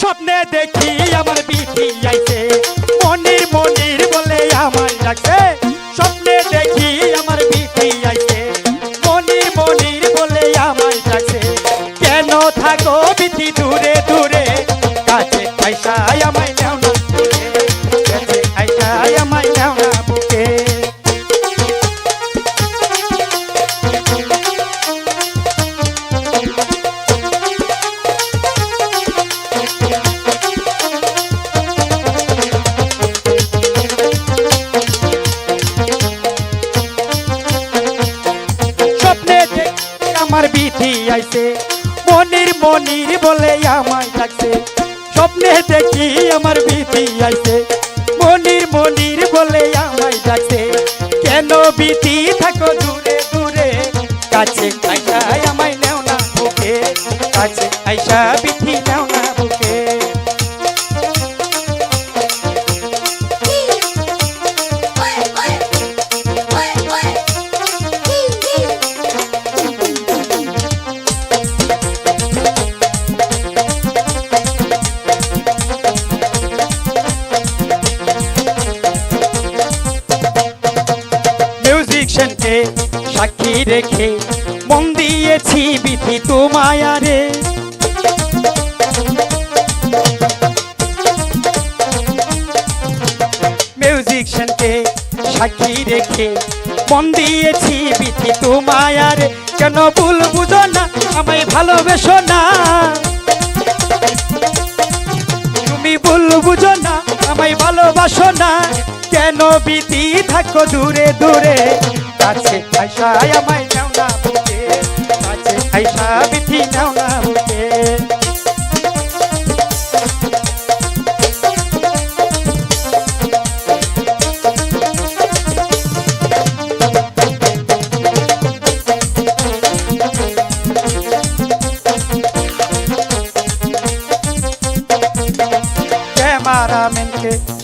স্বপ্নে দেখি আমার পিঠি আইছে। মনির মনির বলে আমার ডাকছে। স্বপ্নে দেখি আমার পিঠি আইছে। মনির মনির বলে আমার ডাকছে। কেন থাকো পিঠি দূরে দূরে? বিধি আইছে। মনির মনির বলে আমায় ডাকছে। স্বপ্নে দেখি আমার বিধি আইছে। মনির মনির বলে আমায় ডাকছে। কেন বিধি থাকো দূরে দূরে? কাছে আইসা আমায় নেও না বুকে কাছে আইসা বিধি নেও মিউজিশিয়ানকে সাক্ষী রেখে মন দিয়েছি বিধি মিউজিশিয়ানকে সাক্ষী রেখে মন দিয়েছি বিধি তোমায়ারে কেন ভুল বুঝো না, আমায় ভালোবেসো না। তুমি ভুল বুঝো না, আমায় ভালোবাসো না। কেন বিধি থাকো দূরে দূরে কাছে আইসা আমায় নাও না বুকে। কাছে আইসা বুকে।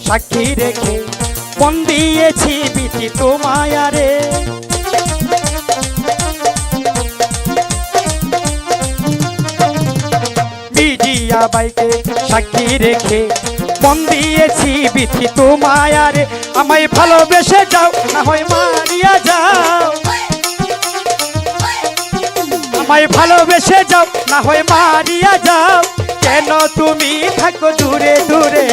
সাক্ষী রেখে? মন দিয়েছি বিধি তোমায়ারে মিডিয়া বাইকে সাক্ষী রেখে মন দিয়েছি বিধি তোমায়ারে আমায় ভালোবেসে যাও, না হয় মারিয়া যাও। আমায় ভালোবেসে যাও, না হয় মারিয়া যাও। কেন তুমি থাকো দূরে দূরে?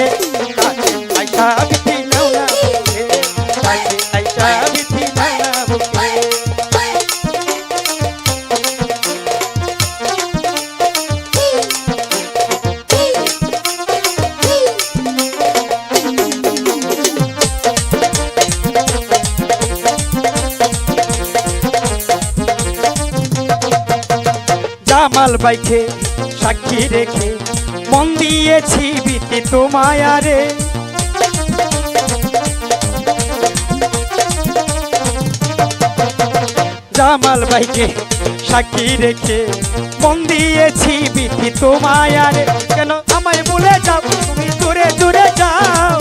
জামাল বাইকে সাক্ষী রেখে। মন দিয়েছি বিতি তোমায়ারে জামাল বাইকে সাক্ষী রেখে, মন দিয়েছি বিতি তোমায়ারে কেন আমায় ভুলে যাও? তুমি দূরে দূরে যাও।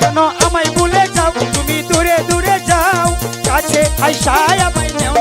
কেন আমায় ভুলে যাও? তুমি দূরে দূরে যাও। কাছে আইসায় আমায় নেও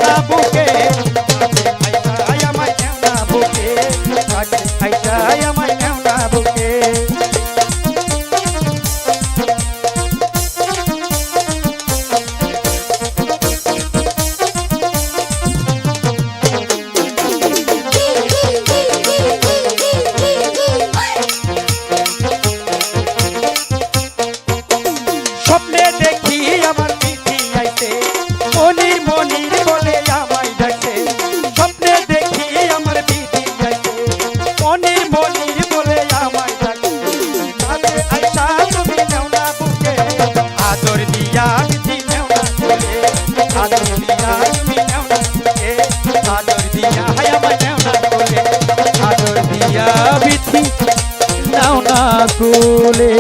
কুলে